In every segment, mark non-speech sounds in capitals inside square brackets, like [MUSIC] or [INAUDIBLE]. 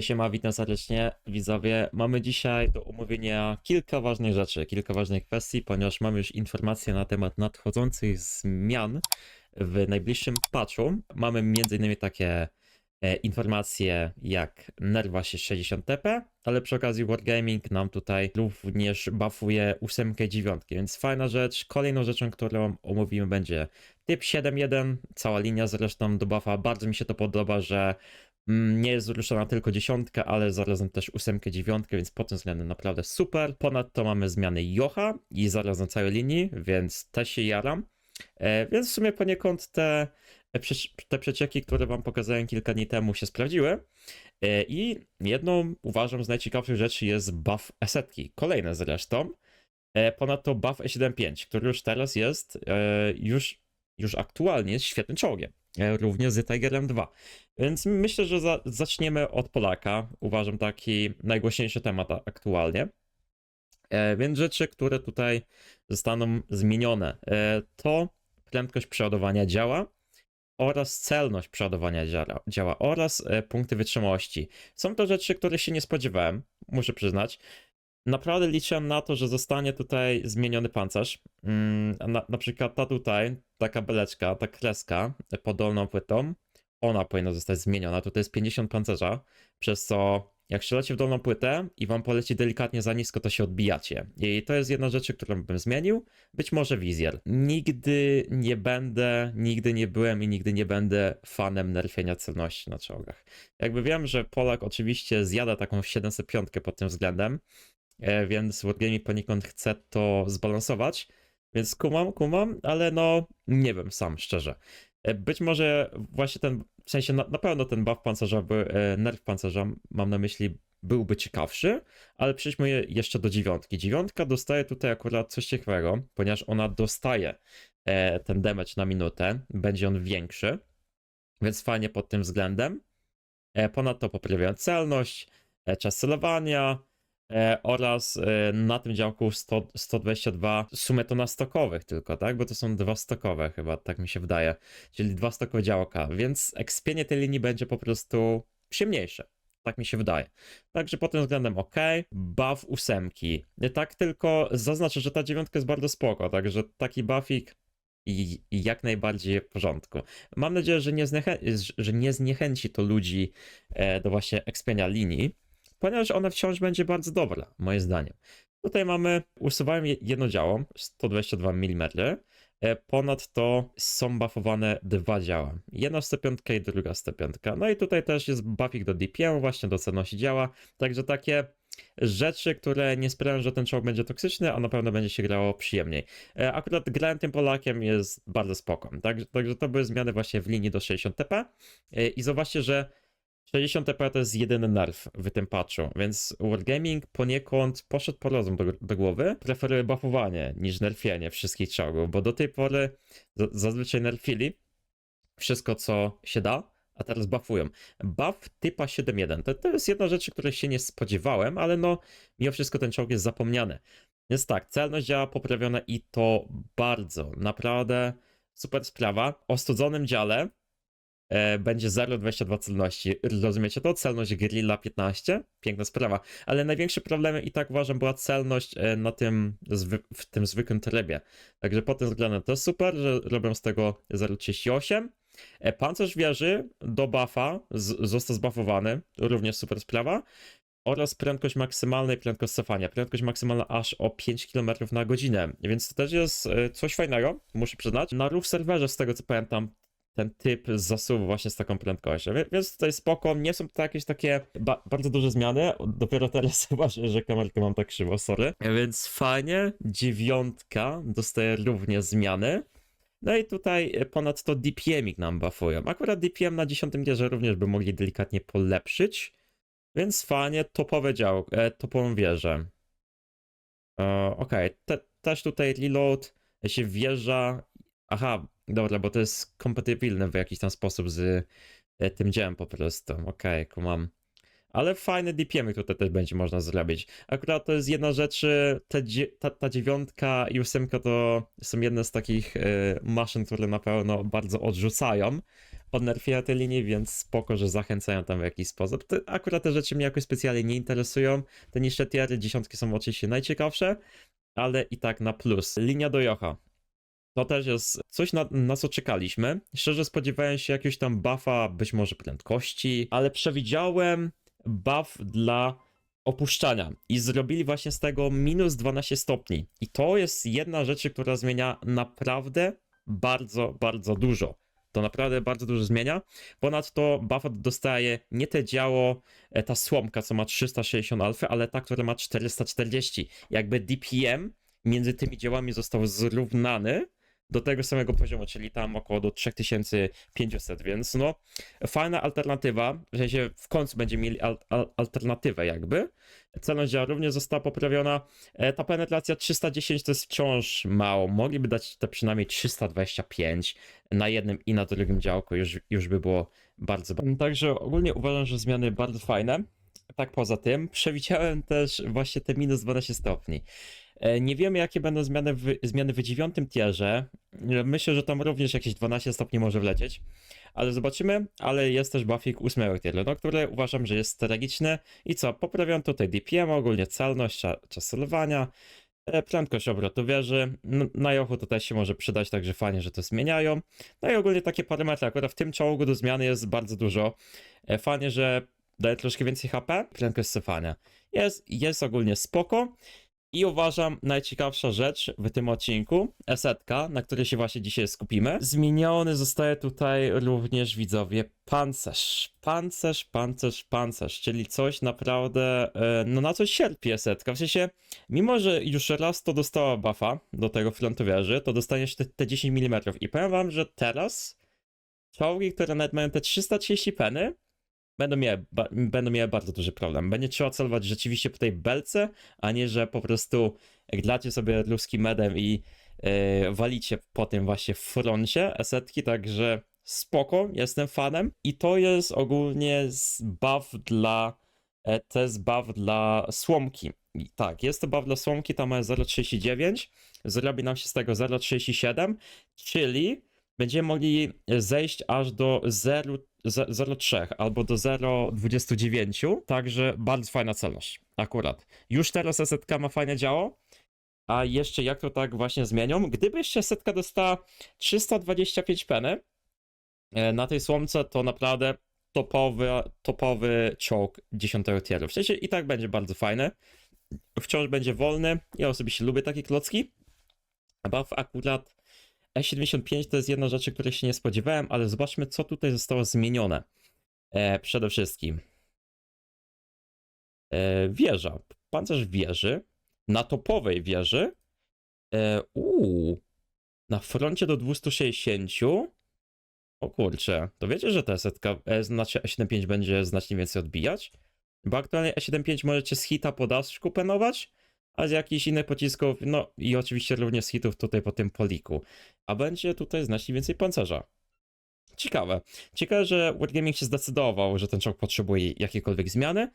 Siema, witam serdecznie widzowie. Mamy dzisiaj do omówienia kilka ważnych rzeczy, kilka ważnych kwestii, ponieważ mamy już informacje na temat nadchodzących zmian w najbliższym patchu. Mamy m.in. takie e, informacje jak nerwa się 60 TP, ale przy okazji Wargaming nam tutaj również buffuje 8 i 9, więc fajna rzecz. Kolejną rzeczą, którą omówimy będzie typ 7.1, cała linia zresztą do buffa. Bardzo mi się to podoba, że Nie jest zruszona tylko dziesiątka, ale zarazem też ósemkę, dziewiątkę, więc pod tym względem naprawdę super. Ponadto mamy zmiany Jocha i zarazem całej linii, więc też się jaram. E, więc w sumie poniekąd te, e, te przecieki, które wam pokazałem kilka dni temu się sprawdziły. E, I jedną uważam z najciekawszych rzeczy jest buff esetki. Kolejne zresztą. Ponadto buff E75, który już teraz jest, już, już aktualnie jest świetnym czołgiem. Również z Tigerem 2. Więc myślę, że za, zaczniemy od Polaka. Uważam taki najgłośniejszy temat aktualnie. E, więc rzeczy, które tutaj zostaną zmienione, e, to prędkość przeładowania działa oraz celność przeładowania działa, działa oraz e, punkty wytrzymałości. Są to rzeczy, które się nie spodziewałem, muszę przyznać. Naprawdę liczyłem na to, że zostanie tutaj zmieniony pancerz. Mm, na, na przykład ta tutaj, taka beleczka, ta kreska pod dolną płytą, ona powinna zostać zmieniona. Tutaj jest 50 pancerza, przez co jak strzelacie w dolną płytę i wam poleci delikatnie za nisko, to się odbijacie. I to jest jedna rzecz, którą bym zmienił. Być może wizjer. Nigdy nie będę, nigdy nie byłem i nigdy nie będę fanem nerfienia celności na czołgach. Jakby wiem, że Polak oczywiście zjada taką 705 pod tym względem, e, więc Wargaming poniekąd chce to zbalansować, więc kumam, kumam, ale no nie wiem sam, szczerze. E, Być może właśnie ten, w sensie na, na pewno ten buff pancerzowy, e, nerw pancerza, mam na myśli, byłby ciekawszy, ale przejdźmy je- jeszcze do dziewiątki. Dziewiątka dostaje tutaj akurat coś ciekawego, ponieważ ona dostaje e, ten damage na minutę, będzie on większy, więc fajnie pod tym względem. Ponadto poprawiają celność, czas celowania oraz e, na tym działku 100, 122, w sumie to na stokowych tylko, tak? Bo to są dwa stokowe chyba, tak mi się wydaje, czyli dwa stokowe działka, więc ekspienie tej linii będzie po prostu przyjemniejsze. Tak mi się wydaje. Także pod tym względem ok. Buff ósemki. Tak tylko zaznaczę, że ta dziewiątka jest bardzo spoko, także taki buffik i, i jak najbardziej w porządku. Mam nadzieję, że nie, zniechę- że nie zniechęci to ludzi e, do właśnie ekspienia linii, ponieważ ona wciąż będzie bardzo dobra, moim zdaniem. Tutaj mamy, usuwałem je- jedno działo, 122 mm. e, Ponadto są buffowane dwa działa. Jedna 105 i druga 105. No i tutaj też jest buffik do DPM, właśnie do celności działa. Także takie rzeczy, które nie sprawiają, że ten czołg będzie toksyczny, a na pewno będzie się grało przyjemniej. E, Akurat grałem tym Polakiem jest bardzo spoko. Także, także to były zmiany właśnie w linii do 60 TP. E, I zobaczcie, że 60 TP to jest jedyny nerf w tym patchu, więc Wargaming poniekąd poszedł po rozum do, do głowy. Preferuje buffowanie niż nerfienie wszystkich czołgów, bo do tej pory zazwyczaj nerfili wszystko, co się da, a teraz buffują. Buff typa 7.1 to, to jest jedna rzecz, której się nie spodziewałem, ale no mimo wszystko ten czołg jest zapomniany. Więc tak, celność działa poprawiona i to bardzo, naprawdę super sprawa. O studzonym dziale e, będzie 0,22 celności. Rozumiecie to? Celność grilla 15? Piękna sprawa. Ale największym problemem i tak uważam była celność e, na tym, w tym zwykłym trybie. Także pod tym względem to jest super, że robią z tego 0,38. E, Pancerz wieży do buffa został zbuffowany, również super sprawa. Oraz prędkość maksymalna i prędkość cofania. Prędkość maksymalna aż o 5 km na godzinę. Więc to też jest e, coś fajnego, muszę przyznać. Na roof serwerze, z tego co pamiętam, ten typ zasuwa właśnie z taką prędkością. Więc tutaj spoko, nie są to jakieś takie ba bardzo duże zmiany. Dopiero teraz [LAUGHS] zobaczę, że kamerkę mam tak krzywo, sorry. Więc fajnie, dziewiątka dostaje również zmiany. No i tutaj ponadto DPM-ik nam buffują. Akurat DPM na 10 gierze również by mogli delikatnie polepszyć. Więc fajnie, topowe dział, e, topową wieżę. E, Okej, te, też tutaj reload się wjeżdża. Aha, dobra, bo to jest kompatybilne w jakiś tam sposób z e, tym dziełem po prostu. Okej, kumam. Ale fajne DPM tutaj też będzie można zrobić. Akurat to jest jedna rzecz, e, ta, ta dziewiątka i ósemka to są jedne z takich e, maszyn, które na pewno bardzo odrzucają odnerfienia tej linii, więc spoko, że zachęcają tam w jakiś sposób. Akurat te rzeczy mnie jakoś specjalnie nie interesują. Te niższe tiery, dziesiątki są oczywiście najciekawsze, ale i tak na plus. Linia do Jocha. To też jest coś, na, na co czekaliśmy. Szczerze spodziewałem się jakiegoś tam buffa, być może prędkości, ale przewidziałem buff dla opuszczania i zrobili właśnie z tego minus 12 stopni. I to jest jedna rzecz, która zmienia naprawdę bardzo, bardzo dużo. To naprawdę bardzo dużo zmienia. Ponadto Buffett dostaje nie te działo, e, ta słomka, co ma 360 alfy, ale ta, która ma 440. Jakby DPM między tymi działami został zrównany do tego samego poziomu, czyli tam około do 3500, więc no fajna alternatywa, w sensie w końcu będzie mieli al al alternatywę jakby. Celność działa również została poprawiona. E, ta penetracja 310 to jest wciąż mało, mogliby dać te przynajmniej 325 na jednym i na drugim działku, już, już by było bardzo... Także ogólnie uważam, że zmiany bardzo fajne. Tak poza tym, przewidziałem też właśnie te minus 12 stopni. E, Nie wiemy, jakie będą zmiany w, zmiany w dziewiątym tierze. E, Myślę, że tam również jakieś 12 stopni może wlecieć, ale zobaczymy. Ale jest też buffik ósmego tieru, no, który uważam, że jest strategiczny. I co? Poprawiam tutaj DPM, ogólnie celność, cza- czas celowania, e, prędkość obrotu wieży. Na Jochu to też się może przydać, także fajnie, że to zmieniają. No i ogólnie takie parametry. Akurat w tym czołgu do zmiany jest bardzo dużo. Fajnie, że daje troszkę więcej HP, prędkość cofania. Jest, jest ogólnie spoko. I uważam najciekawsza rzecz w tym odcinku, esetka, na której się właśnie dzisiaj skupimy. Zmieniony zostaje tutaj również widzowie pancerz. Pancerz, pancerz, pancerz, czyli coś naprawdę, e, no na coś cierpi esetka. W sensie, mimo że już raz to dostała buffa do tego frontu wieży, to dostaniesz te, te 10 mm. I powiem wam, że teraz czołgi, które nawet mają te 330 peny, będą miały, ba, będą miały bardzo duży problem. Będzie trzeba celować rzeczywiście po tej belce, a nie, że po prostu glacie sobie ruskim medem i yy, walicie po tym właśnie w froncie także spoko, jestem fanem. I to jest ogólnie z buff dla, e, to jest buff dla słomki. I tak, jest to buff dla słomki, tam ma 0,39, zrobi nam się z tego 0,37, czyli będziemy mogli zejść aż do 0 ze- 0,3 albo do 0,29, także bardzo fajna celność, akurat. Już teraz setka ma fajne działo, a jeszcze jak to tak właśnie zmienią? Gdyby jeszcze setka dostała 325 peny e, na tej słomce, to naprawdę topowy, topowy czołg 10 tieru. W sensie i tak będzie bardzo fajny, wciąż będzie wolny, ja osobiście lubię takie klocki, buff akurat E75 to jest jedna rzecz, której się nie spodziewałem, ale zobaczmy, co tutaj zostało zmienione. E, przede wszystkim e, wieża. Pancerz wieży. Na topowej wieży. E, uu, na froncie do 260. O kurczę, to wiecie, że ta setka, e, znaczy E75 będzie znacznie więcej odbijać? Bo aktualnie E75 możecie z hita po daszku penować, a z jakichś innych pocisków, no i oczywiście również z hitów tutaj po tym poliku. A będzie tutaj znacznie więcej pancerza. Ciekawe. Ciekawe, że Wargaming się zdecydował, że ten czołg potrzebuje jakiejkolwiek zmiany.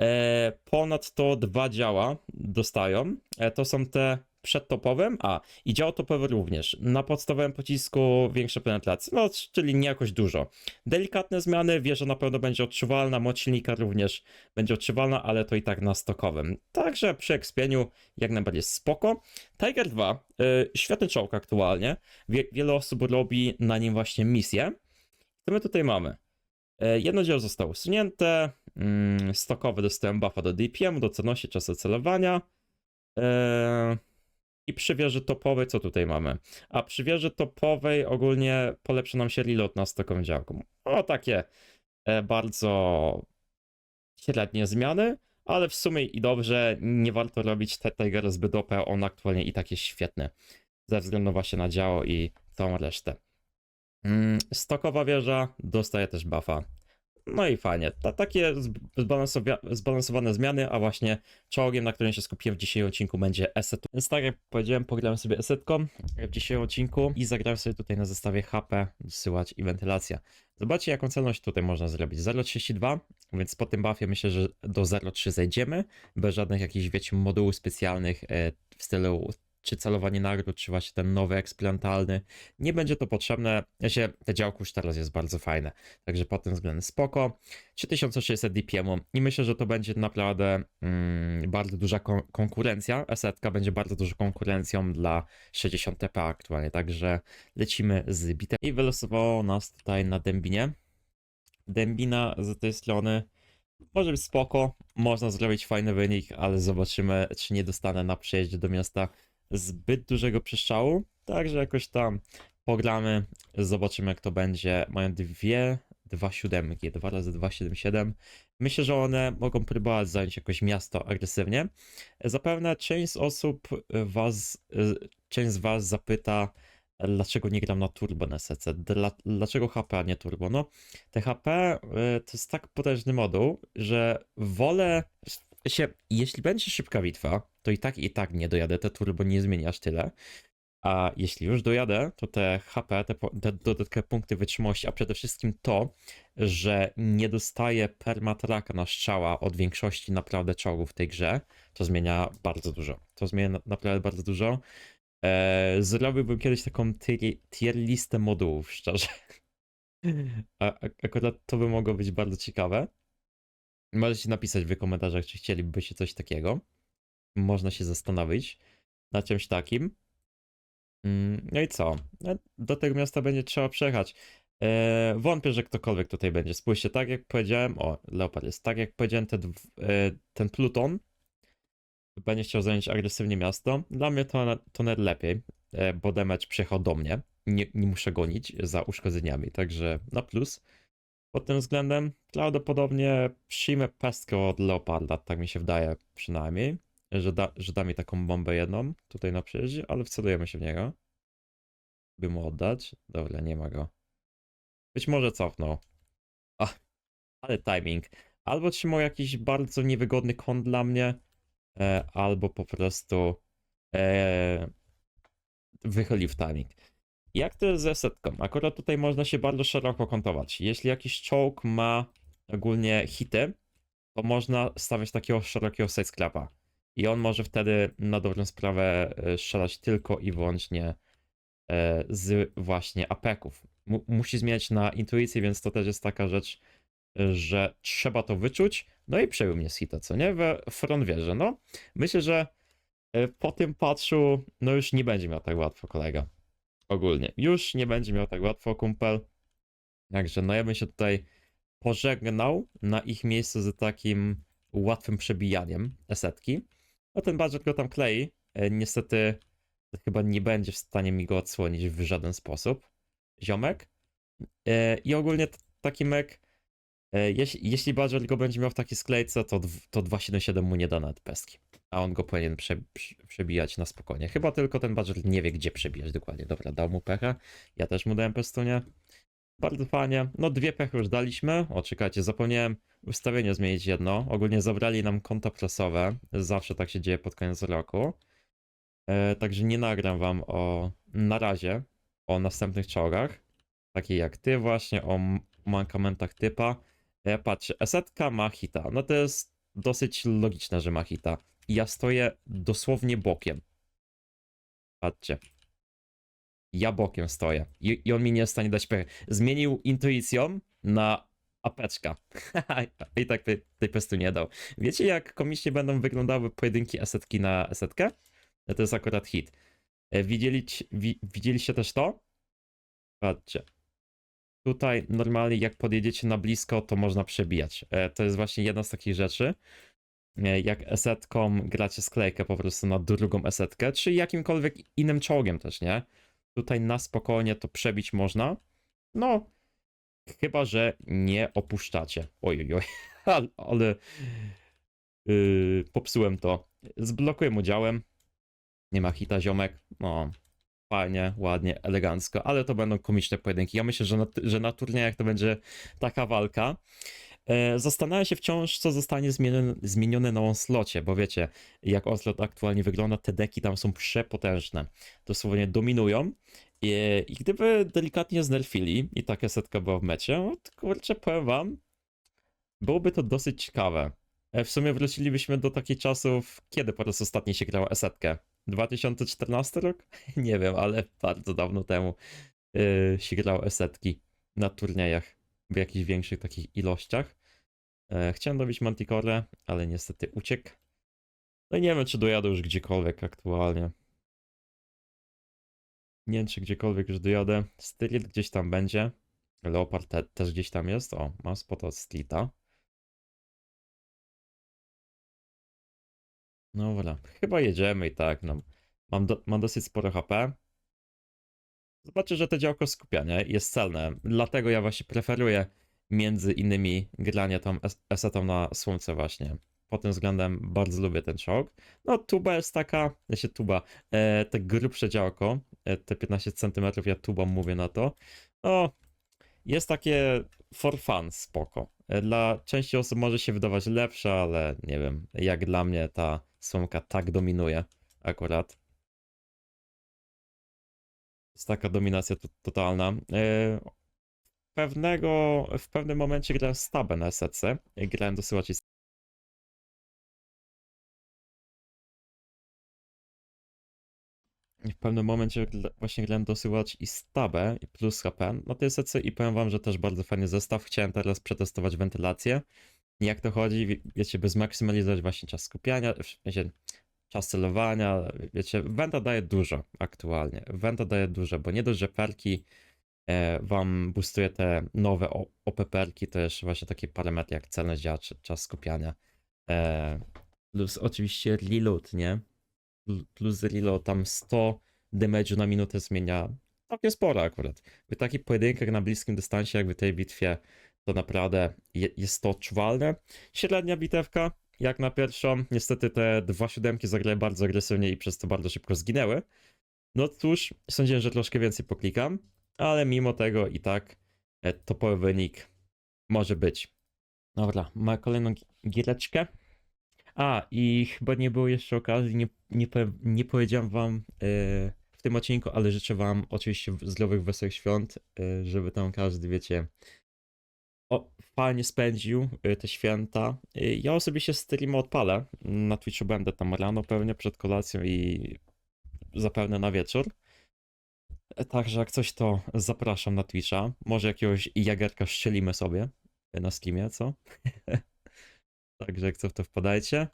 E, ponadto dwa działa dostają. E, to są te przed topowym, a i dział topowy również. Na podstawowym pocisku większe penetracje, no czyli nie jakoś dużo. Delikatne zmiany, wieża na pewno będzie odczuwalna, moc silnika również będzie odczuwalna, ale to i tak na stokowym. Także przy ekspieniu jak najbardziej spoko. Tiger 2, y, świetny czołg aktualnie. Wie, wiele osób robi na nim właśnie misję. Co my tutaj mamy? E, Jedno dzieło zostało usunięte. Mm, Stokowy dostałem buffa do DPM, do celności, czasu celowania. E, I przy wieży topowej, co tutaj mamy? A przy wieży topowej ogólnie polepszy nam się reload na stokowym działku. O, takie e, bardzo średnie zmiany, ale w sumie i dobrze, nie warto robić Tiger zbyt OP, on aktualnie i tak jest świetny. Ze względu właśnie na działo i całą resztę. Mm, Stokowa wieża dostaje też buffa. No i fajnie. Ta, takie zbalansowane zmiany, a właśnie czołgiem, na którym się skupiłem w dzisiejszym odcinku będzie Eset. Więc tak jak powiedziałem, pograłem sobie Esetką w dzisiejszym odcinku i zagrałem sobie tutaj na zestawie HP, dosyłać i wentylacja. Zobaczcie jaką celność tutaj można zrobić. 0,32, więc po tym buffie myślę, że do 0,3 zejdziemy, bez żadnych jakichś, wiecie, modułów specjalnych e, w stylu czy celowanie nagród, czy właśnie ten nowy eksperimentalny. Nie będzie to potrzebne. Ja się, te działko już teraz jest bardzo fajne, także pod tym względem spoko. 3600 DPM i myślę, że to będzie naprawdę mm, bardzo duża kon- konkurencja. Esetka będzie bardzo dużą konkurencją dla 60 TP aktualnie, także lecimy z bitem i wylosowało nas tutaj na Dębinie. Dębina z tej strony może być spoko, można zrobić fajny wynik, ale zobaczymy, czy nie dostanę na przejeździe do miasta zbyt dużego przeszczału. Także jakoś tam pogramy, zobaczymy jak to będzie. Mają dwie, dwa siódemki, dwa razy 277. Myślę, że one mogą próbować zająć jakoś miasto agresywnie. Zapewne część osób was, część z was zapyta, dlaczego nie gram na turbo na SC, Dla, dlaczego HP, a nie turbo? No, te HP y, to jest tak potężny moduł, że wolę się, jeśli będzie szybka bitwa, to i tak i tak nie dojadę, te turbo nie zmieni aż tyle. A jeśli już dojadę, to te HP, te, te dodatkowe punkty wytrzymałości, a przede wszystkim to, że nie dostaję permatraka na strzała od większości naprawdę czołgów w tej grze, to zmienia bardzo dużo. To zmienia na- naprawdę bardzo dużo. Eee, zrobiłbym kiedyś taką tier, tier listę modułów, szczerze. [LAUGHS] A, akurat to by mogło być bardzo ciekawe. Możecie napisać w komentarzach, czy chcielibyście coś takiego. Można się zastanowić nad czymś takim. Mm, No i co? No, Do tego miasta będzie trzeba przejechać. Eee, wątpię, że ktokolwiek tutaj będzie. Spójrzcie, tak jak powiedziałem, o, Leopard jest, tak jak powiedziałem, ten, e, ten Pluton będzie chciał zająć agresywnie miasto. Dla mnie to, to nawet lepiej, e, bo damage przyjechał do mnie. Nie, nie muszę gonić za uszkodzeniami, także na plus. Pod tym względem prawdopodobnie przyjmę pestkę od Leoparda, tak mi się wydaje przynajmniej, że da, że da mi taką bombę jedną tutaj na przyjeździe, ale wcelujemy się w niego. By mu oddać. Dobra, nie ma go. Być może cofnął. A, ale timing. Albo trzymał jakiś bardzo niewygodny kąt dla mnie, e, albo po prostu e, wychylił w timing. Jak to jest ze setką? Akurat tutaj można się bardzo szeroko kątować. Jeśli jakiś czołg ma ogólnie hity, to można stawiać takiego szerokiego sidescrapa. I on może wtedy na dobrą sprawę e, strzelać tylko i wyłącznie e, z właśnie apeków. Mu- musi zmieniać na intuicję, więc to też jest taka rzecz, e, że trzeba to wyczuć. No i przejął mnie z hita, co nie? We front wieży. No, myślę, że po tym patchu, no już nie będzie miał tak łatwo kolega. Ogólnie. Już nie będzie miał tak łatwo kumpel. Także no ja bym się tutaj pożegnał na ich miejscu z takim łatwym przebijaniem esetki. No ten budget go tam klei. E, Niestety chyba nie będzie w stanie mi go odsłonić w żaden sposób. Ziomek. E, I ogólnie taki mek, jeśli, jeśli budget go będzie miał w takiej sklejce, to, to 277 mu nie da nawet pestki. A on go powinien prze, prze, przebijać na spokojnie. Chyba tylko ten budget nie wie, gdzie przebijać dokładnie. Dobra, dał mu pechę. Ja też mu dałem pestunie. Bardzo fajnie. No dwie pechy już daliśmy. O, czekajcie, zapomniałem ustawienie zmienić jedno. Ogólnie zabrali nam konta prasowe. Zawsze tak się dzieje pod koniec roku. E, także nie nagram wam o na razie o następnych czołgach. Takie jak ty właśnie, o mankamentach typa. E, patrzcie, esetka ma hita. No to jest dosyć logiczne, że ma hita. Ja stoję dosłownie bokiem. Patrzcie. Ja bokiem stoję. I, I on mi nie jest w stanie dać pechy. Zmienił intuicją na apeczka. [LAUGHS] I tak tej, tej pestu nie dał. Wiecie, jak komicznie będą wyglądały pojedynki esetki na esetkę? No to jest akurat hit. E, Widzieli, wi, widzieliście też to? Patrzcie. Tutaj normalnie jak podjedziecie na blisko, to można przebijać. E, To jest właśnie jedna z takich rzeczy. E, Jak esetką gracie sklejkę po prostu na drugą esetkę, czy jakimkolwiek innym czołgiem też, nie? Tutaj na spokojnie to przebić można. No, chyba, że nie opuszczacie. Oj, oj, oj. [LAUGHS] Ale, yy, popsułem to. Zblokuję mu działem. Nie ma hita ziomek. No, fajnie, ładnie, elegancko, ale to będą komiczne pojedynki. Ja myślę, że na, że na turniejach to będzie taka walka. E, Zastanawiam się wciąż, co zostanie zmienione, zmienione na Onslaughcie, bo wiecie, jak Onslaught aktualnie wygląda, te deki tam są przepotężne. Dosłownie dominują. I, I gdyby delikatnie znerfili i taka setka była w mecie, no kurczę, powiem wam, byłoby to dosyć ciekawe. E, W sumie wrócilibyśmy do takich czasów, kiedy po raz ostatni się grało esetkę 2014 rok? [LAUGHS] Nie wiem, ale bardzo dawno temu yy, się grał esetki na turniejach w jakichś większych takich ilościach. E, chciałem robić Manticore, ale niestety uciekł. No i nie wiem, czy dojadę już gdziekolwiek aktualnie. Nie wiem, czy gdziekolwiek już dojadę. Stylit gdzieś tam będzie. Leopard te, też gdzieś tam jest. O, mam spot od Stlita. Dobra, chyba jedziemy i tak. No. Mam, do, mam dosyć sporo HP. Zobaczę, że to działko skupiania jest celne. Dlatego ja właśnie preferuję między innymi granie tą es- esetą na słońce właśnie. Pod tym względem bardzo lubię ten czołg. No tuba jest taka, się tuba, e, te grubsze działko, e, te 15 cm, ja tuba mówię na to. No, jest takie for fun, spoko. E, Dla części osób może się wydawać lepsze, ale nie wiem, jak dla mnie ta słomka tak dominuje akurat. Jest taka dominacja to, totalna. E, pewnego, w pewnym momencie grałem stabę na SEC. Grałem dosyć w pewnym momencie właśnie grałem dosyłać i stabę plus HP na tej sece i powiem wam, że też bardzo fajny zestaw. Chciałem teraz przetestować wentylację. Jak to chodzi, wie- wiecie, by zmaksymalizować właśnie czas skupiania, czas celowania, wiecie, Venta daje dużo aktualnie. Venta daje dużo, bo nie dość, że perki e, wam boostuje te nowe OP-perki, to jeszcze właśnie takie parametry jak celność działa, czy czas skupiania. E, plus oczywiście reload, nie? Pl- plus reload tam 100 damage'u na minutę zmienia całkiem sporo akurat. W takich pojedynkach na bliskim dystansie, jak w tej bitwie, to naprawdę je, jest to odczuwalne. Średnia bitewka, jak na pierwszą, niestety te dwa siódemki zagrały bardzo agresywnie i przez to bardzo szybko zginęły. No cóż, sądziłem, że troszkę więcej poklikam, ale mimo tego i tak e, topowy wynik może być. Dobra, ma kolejną gi- giereczkę. A, i chyba nie było jeszcze okazji, nie, nie, nie powiedziałem wam e, w tym odcinku, ale życzę wam oczywiście zdrowych, wesołych świąt, e, żeby tam każdy, wiecie, o, fajnie spędził e, te święta. E, ja osobiście streama odpalę, na Twitchu będę tam rano pewnie przed kolacją i zapewne na wieczór. E, Także jak coś to zapraszam na Twitcha. Może jakiegoś jagerka szczelimy sobie e, na Steamie, co? [LAUGHS] Także jak co w to wpadajcie.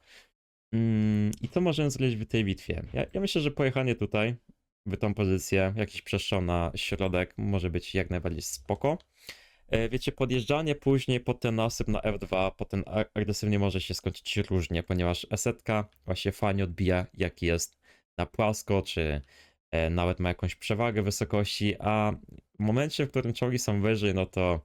Mm, I co możemy zrobić w tej bitwie? Ja, ja myślę, że pojechanie tutaj, w tą pozycję, jakiś przestrzał na środek może być jak najbardziej spoko. E, Wiecie, podjeżdżanie później pod ten nasyp na F2, potem agresywnie może się skończyć różnie, ponieważ esetka właśnie fajnie odbija, jaki jest na płasko, czy e, nawet ma jakąś przewagę wysokości, a w momencie, w którym czołgi są wyżej, no to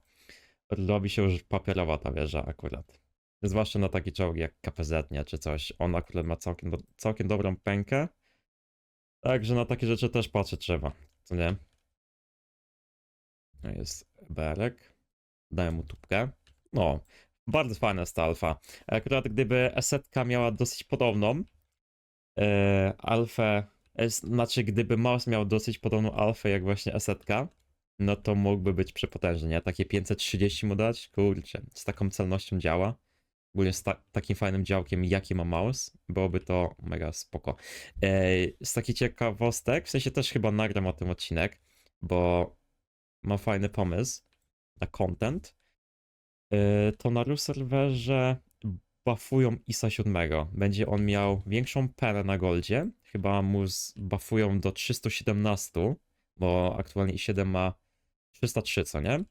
robi się już papierowa ta wieża akurat. Zwłaszcza na takie czołgi jak KPZ, nie, czy coś. On akurat ma całkiem, do, całkiem dobrą pękę. Także na takie rzeczy też patrzeć trzeba, co nie? Jest Berek. Daję mu tubkę. No, bardzo fajna jest ta alfa. Akurat gdyby Esetka miała dosyć podobną e, alfę, znaczy gdyby Maus miał dosyć podobną alfę jak właśnie Esetka, no to mógłby być przepotężny, nie? Takie 530 mu dać, kurczę, z taką celnością działa. Ogólnie z ta takim fajnym działkiem, jaki ma Maus, byłoby to mega spoko. E, z takich ciekawostek, w sensie też chyba nagram o tym odcinek, bo mam fajny pomysł na content. E, to na Rus serwerze buffują ISA 7. Będzie on miał większą penę na goldzie. Chyba mu buffują do 317, bo aktualnie i7 ma 303, co nie?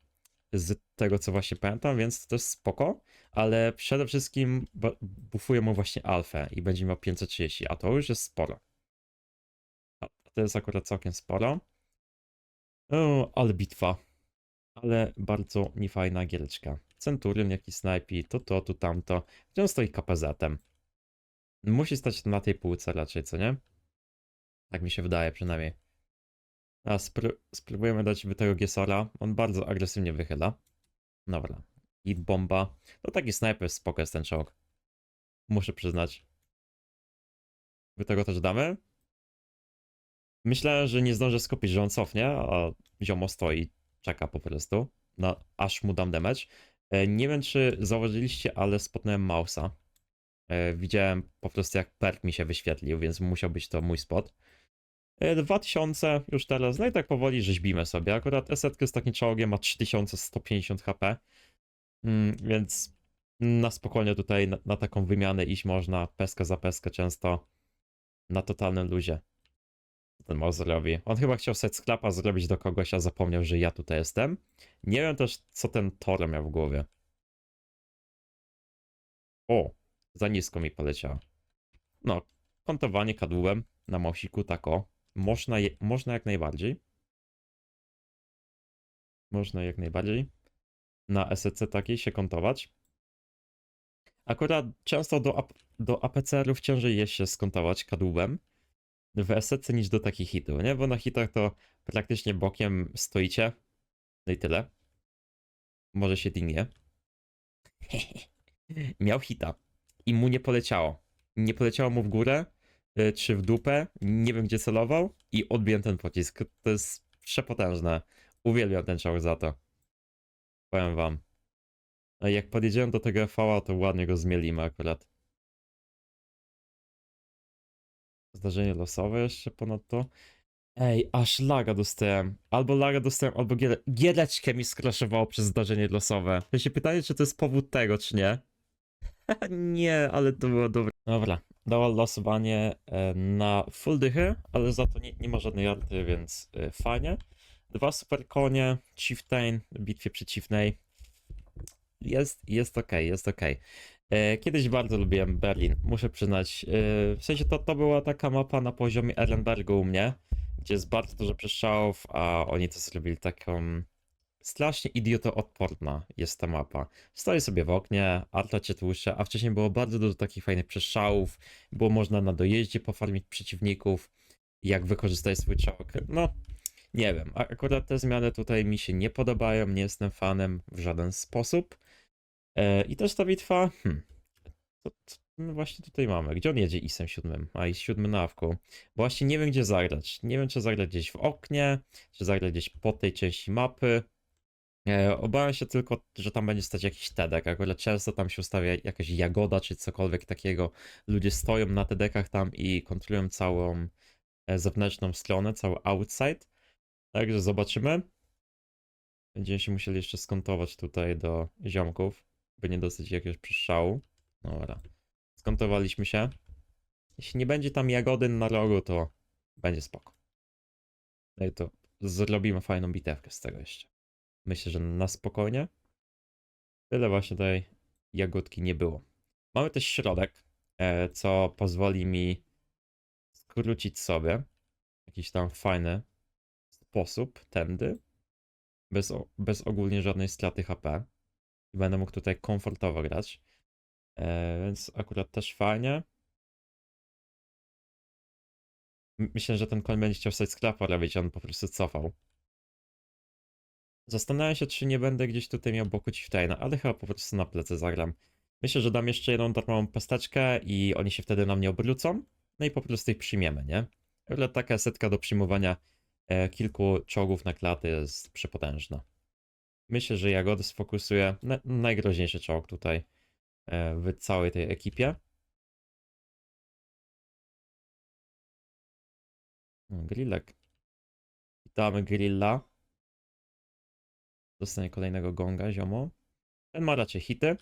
Z tego co właśnie pamiętam, więc to jest spoko, ale przede wszystkim bu- buffują mu właśnie alfę i będzie miał 530, a to już jest sporo. A to jest akurat całkiem sporo. O, ale bitwa. Ale bardzo niefajna giereczka. Centurion, jaki snajpi, to to, tu tamto. On stoi KPZ-em? Musi stać na tej półce raczej, co nie? Tak mi się wydaje przynajmniej. A spró- spróbujemy dać by tego Giesora. On bardzo agresywnie wychyla. Dobra. I bomba. To taki snajper spoko jest ten czołg. Muszę przyznać. Wy tego też damy? Myślałem, że nie zdążę skupić, że on cofnie, a ziomo stoi, czeka po prostu, na, aż mu dam damage. E, Nie wiem, czy zauważyliście, ale spotnąłem Mausa. E, widziałem po prostu jak perk mi się wyświetlił, więc musiał być to mój spot. E, 2000 już teraz, no i tak powoli rzeźbimy sobie. Akurat Esetkę z takim czołgiem ma 3150 HP, mm, więc na spokojnie tutaj na, na taką wymianę iść można, peskę za peskę często, na totalnym luzie. Ten Moz robi? On chyba chciał sobie sklapa zrobić do kogoś, a zapomniał, że ja tutaj jestem. Nie wiem też, co ten Toro miał w głowie. O, za nisko mi poleciało. No, kontowanie kadłubem na mosiku, tak o. Można, je, można jak najbardziej. Można jak najbardziej. Na SEC takiej się kontować. Akurat często do, do APCR-ów ciężej jest się skontować kadłubem w SEC niż do takich hitów, nie? Bo na hitach to praktycznie bokiem stoicie. No i tyle. Może się dingnie. [LAUGHS] Miał hita i mu nie poleciało. Nie poleciało mu w górę, y, czy w dupę, nie wiem gdzie celował i odbiłem ten pocisk. To jest przepotężne. Uwielbiam ten czołg za to. Powiem wam. Jak podjedziemy do tego FV, to ładnie go zmielimy akurat. Zdarzenie losowe jeszcze ponadto. Ej, aż laga dostałem. Albo laga dostałem, albo giele... mi skraszowało przez zdarzenie losowe. To się pytanie, czy to jest powód tego, czy nie? [LAUGHS] nie, ale to było dobre. Dobra, dała losowanie e, na full dychy, ale za to nie, nie ma żadnej arty, więc e, fajnie. Dwa super konie, Chieftain w bitwie przeciwnej. Jest, jest ok, jest ok. E, Kiedyś bardzo lubiłem Berlin, muszę przyznać. E, W sensie to, to była taka mapa na poziomie Ehrenbergu u mnie, gdzie jest bardzo dużo przestrzałów, a oni to zrobili taką strasznie idiotoodporna jest ta mapa. Stoję sobie w oknie, arta cię tłuszcza, a wcześniej było bardzo dużo takich fajnych przestrzałów, było można na dojeździe pofarmić przeciwników, jak wykorzystać swój czołg. No, nie wiem, akurat te zmiany tutaj mi się nie podobają, nie jestem fanem w żaden sposób. E, I też ta bitwa, hmm, to, to, no właśnie tutaj mamy. Gdzie on jedzie isem siódmym? A i siódmy na awku. Bo właśnie nie wiem gdzie zagrać. Nie wiem czy zagrać gdzieś w oknie, czy zagrać gdzieś po tej części mapy. E, obawiam się tylko, że tam będzie stać jakiś TEDek. Akurat często tam się ustawia jakaś jagoda czy cokolwiek takiego. Ludzie stoją na TEDekach tam i kontrolują całą e, zewnętrzną stronę, cały outside. Także zobaczymy. Będziemy się musieli jeszcze skontować tutaj do ziomków, by nie dostać jakiegoś przeszału. Dobra. Skontowaliśmy się. Jeśli nie będzie tam jagody na rogu, to będzie spoko. No i to zrobimy fajną bitewkę z tego jeszcze. Myślę, że na spokojnie. Tyle właśnie tej jagódki nie było. Mamy też środek, e, co pozwoli mi skrócić sobie jakiś tam fajny sposób, tędy, bez, bez ogólnie żadnej straty HP. I będę mógł tutaj komfortowo grać. E, więc akurat też fajnie. Myślę, że ten koń będzie chciał sobie sklepa robić, on po prostu cofał. Zastanawiam się, czy nie będę gdzieś tutaj miał boku Chieftaina, ale chyba po prostu na plecy zagram. Myślę, że dam jeszcze jedną darmową pesteczkę i oni się wtedy na mnie obrócą. No i po prostu ich przyjmiemy, nie? Ale taka setka do przyjmowania e, kilku czołgów na klaty jest przepotężna. Myślę, że Jagody sfokusuje na najgroźniejszy czołg tutaj e, w całej tej ekipie. Grillek. Witamy Grilla. Dostanie kolejnego gonga, ziomo. Ten ma raczej hity.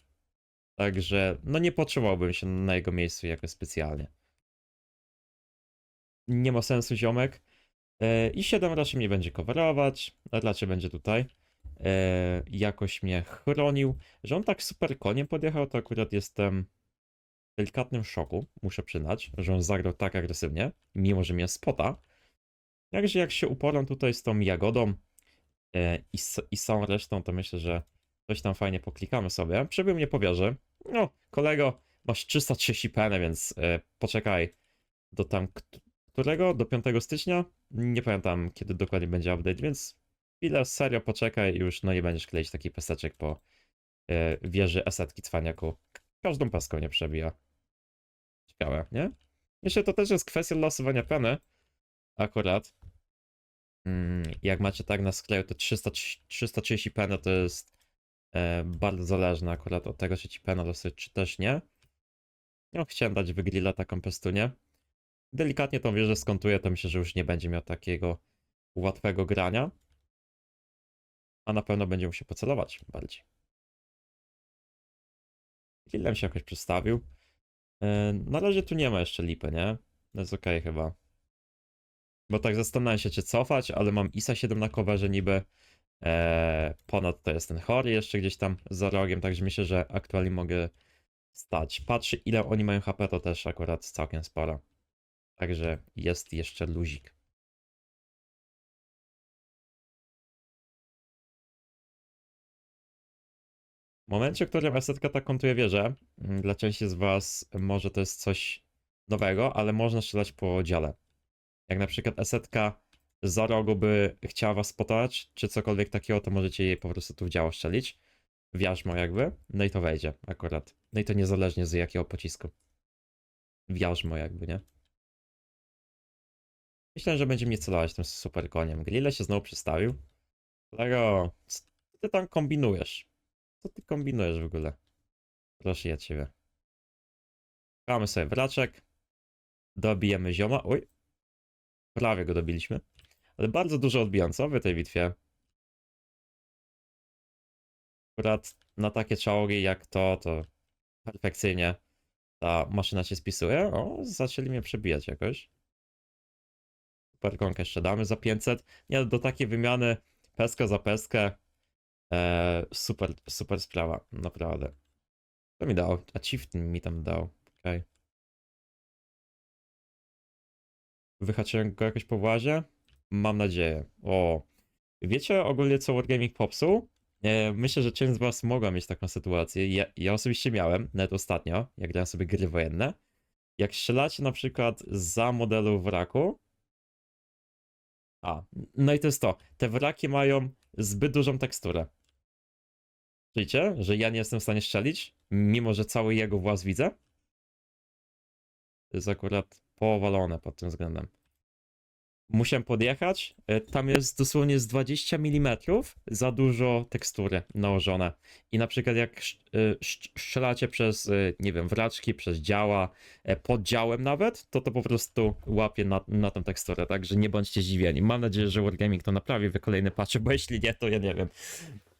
Także, no nie potrzebowałbym się na jego miejscu jakoś specjalnie. Nie ma sensu, ziomek. E, I 7 raczej mnie będzie coverować. Raczej będzie tutaj. E, jakoś mnie chronił. Że on tak super koniem podjechał, to akurat jestem w delikatnym szoku, muszę przyznać, że on zagrał tak agresywnie, mimo że mnie spota. Także jak się uporam tutaj z tą jagodą e, i, z, i z całą resztą, to myślę, że coś tam fajnie poklikamy sobie. Przybył mnie powierzy. No, kolego, masz 330 peny, więc e, poczekaj do tam, kt- którego? Do 5 stycznia? Nie pamiętam, kiedy dokładnie będzie update, więc chwilę serio poczekaj i już no nie będziesz kleić taki peseczek po e, wieży esetki cwaniaku. Każdą paską nie przebija. Ciekawe, nie? Myślę, to też jest kwestia losowania peny. Akurat. Mm, jak macie tak na skleju, to 300, 330 pena to jest e, bardzo zależne akurat od tego, czy ci pena losuje, czy też nie. No, chciałem dać wygrilla taką pestunię. Delikatnie tą wieżę skontuję, to myślę, że już nie będzie miał takiego łatwego grania. A na pewno będzie musiał pocelować bardziej. Grillem się jakoś przedstawił. Yy, Na razie tu nie ma jeszcze lipy, nie? To jest okej chyba. Bo tak zastanawiam się, czy cofać, ale mam Isa 7 na coverze niby. Eee, ponad to jest ten chory jeszcze gdzieś tam za rogiem, także myślę, że aktualnie mogę stać. Patrzę ile oni mają HP, to też akurat całkiem sporo. Także jest jeszcze luzik. W momencie, w którym esetka tak kontuje wieżę, mm, dla części z was może to jest coś nowego, ale można strzelać po dziale. Jak na przykład esetka za rogu by chciała was spotować, czy cokolwiek takiego, to możecie jej po prostu tu w działo strzelić. W jarzmo jakby. No i to wejdzie akurat. No i to niezależnie z jakiego pocisku. W jarzmo jakby, nie? Myślę, że będzie mnie celować tym super koniem. Grille się znowu przedstawił. Kolego, co ty tam kombinujesz? Co ty kombinujesz w ogóle? Proszę ja ciebie. Gramy sobie wraczek. Dobijemy zioma. Oj. Prawie go dobiliśmy. Ale bardzo dużo odbijająco w tej bitwie. Akurat na takie czołgi jak to, to perfekcyjnie ta maszyna się spisuje. O, zaczęli mnie przebijać jakoś. Superkonkę jeszcze damy za 500. Nie, do takiej wymiany peskę za peskę. E, super, super sprawa, naprawdę. Co mi dał? Achievement mi tam dał. Okej. Wyhaczyłem go jakoś po włazie? Mam nadzieję. O. Wiecie ogólnie co Wargaming popsuł? E, myślę, że część z was mogła mieć taką sytuację. Ja, ja osobiście miałem, nawet ostatnio, jak grałem sobie gry wojenne. Jak strzelacie na przykład za modelu wraku. A, no i to jest to. Te wraki mają zbyt dużą teksturę. Czujcie, że ja nie jestem w stanie strzelić, mimo że cały jego włas widzę? To jest akurat powalone pod tym względem. Musiałem podjechać, e, tam jest dosłownie z 20 mm za dużo tekstury nałożone. I na przykład jak e, strzelacie przez, e, nie wiem, wraczki, przez działa, pod działem nawet, to to po prostu łapie na, na tą teksturę, także nie bądźcie zdziwieni. Mam nadzieję, że Wargaming to naprawi w kolejny patch, bo jeśli nie, to ja nie wiem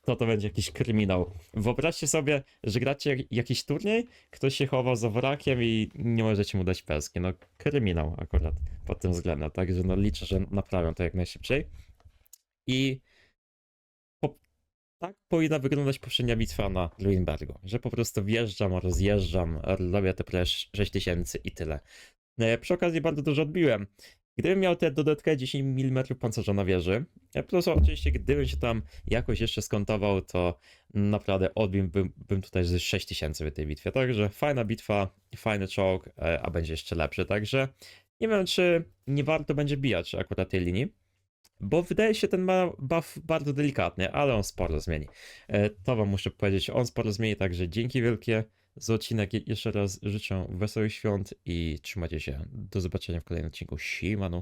to to będzie jakiś kryminał. Wyobraźcie sobie, że gracie jak- jakiś turniej, ktoś się chowa za wrakiem i nie możecie mu dać peski. No kryminał akurat pod tym względem, także no liczę, że naprawią to jak najszybciej. I po, tak powinna wyglądać poprzednia bitwa na Luinbergu, że po prostu wjeżdżam, rozjeżdżam, robię te prawie 6000 i tyle. E, Przy okazji bardzo dużo odbiłem. Gdybym miał te dodatkowe 10 mm pancerza na wieży, e, plus oczywiście gdybym się tam jakoś jeszcze skontował, to naprawdę odbiłbym bym tutaj z 6000 w tej bitwie. Także fajna bitwa, fajny czołg, e, a będzie jeszcze lepszy. Także nie wiem, czy nie warto będzie bijać akurat tej linii, bo wydaje się ten ma buff bardzo delikatny, ale on sporo zmieni. E, To wam muszę powiedzieć, on sporo zmieni, także dzięki wielkie za odcinek. Je- Jeszcze raz życzę wesołych świąt i trzymajcie się. Do zobaczenia w kolejnym odcinku. Siemano.